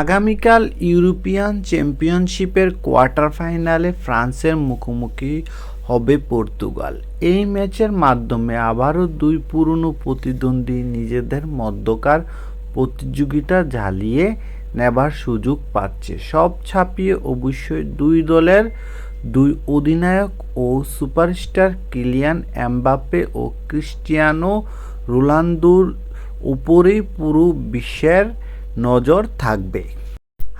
আগামীকাল ইউরোপিয়ান চ্যাম্পিয়নশিপের কোয়ার্টার ফাইনালে ফ্রান্সের মুখোমুখি হবে পর্তুগাল। এই ম্যাচের মাধ্যমে আবারও দুই পুরনো প্রতিদ্বন্দ্বী নিজেদের মধ্যকার প্রতিযোগিতা ঝালিয়ে নেবার সুযোগ পাচ্ছে। সব ছাপিয়ে অবশ্যই দুই দলের দুই অধিনায়ক ও সুপারস্টার কিলিয়ান এমবাপ্পে ও ক্রিস্টিয়ানো রোনালদোর উপরেই পুরো বিশ্বের নজর থাকবে।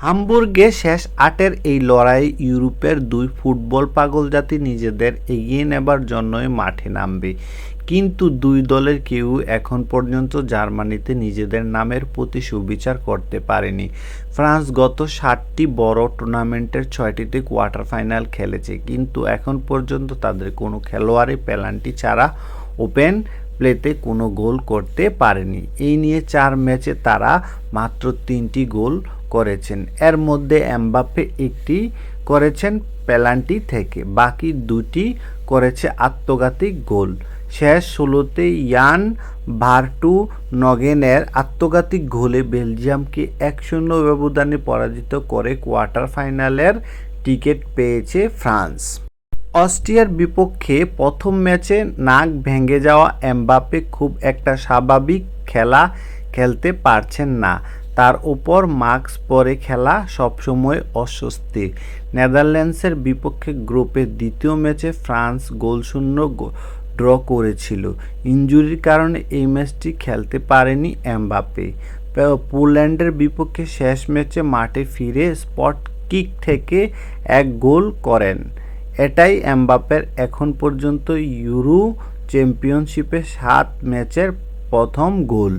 হামবুর্গে শেষ আটের এই লড়াই ইউরোপের দুই ফুটবল পাগল জাতি নিজেদের এগিয়ে নেবার জন্যই মাঠে নামবে। কিন্তু দুই দলের কেউ এখন পর্যন্ত জার্মানিতে নিজেদের নামের প্রতি সুবিচার করতে পারেনি। ফ্রান্স গত ষাটটি বড় টুর্নামেন্টের ছয়টিতে কোয়ার্টার ফাইনাল খেলেছে। কিন্তু এখন পর্যন্ত তাদের কোনো খেলোয়াড়ই পেনাল্টি ছাড়া ওপেন প্লেতে কোনো গোল করতে পারেনি। এই নিয়ে চার ম্যাচে তারা মাত্র তিনটি গোল করেছেন। এর মধ্যে এমবাপ্পে একটি করেছেন পেনাল্টি থেকে, বাকি দুটি করেছে আত্মঘাতী গোল। শেষ ষোলোতে ইয়ান ভার্টু নগেনের আত্মঘাতী গোলে বেলজিয়ামকে এক শূন্য ব্যবধানে পরাজিত করে কোয়ার্টার ফাইনালের টিকিট পেয়েছে ফ্রান্স। অস্ট্রিয়ার বিপক্ষে প্রথম ম্যাচে নাক ভেঙে যাওয়া এমবাপ্পে খুব একটা স্বাভাবিক খেলা খেলতে পারছেন না। তার উপর মাস্ক পরে খেলা সবসময় অস্বস্তি। নেদারল্যান্ডসের বিপক্ষে গ্রুপের দ্বিতীয় ম্যাচে ফ্রান্স গোলশূন্য ড্র করেছিল। ইনজুরির কারণে এই ম্যাচটি খেলতে পারেনি এমবাপ্পে। পোল্যান্ডের বিপক্ষে শেষ ম্যাচে মাঠে ফিরে স্পট কিক থেকে এক গোল করেন। এটাই এমবাপ্পের এখন পর্যন্ত ইউরো চ্যাম্পিয়নশিপে সাত ম্যাচের প্রথম গোল।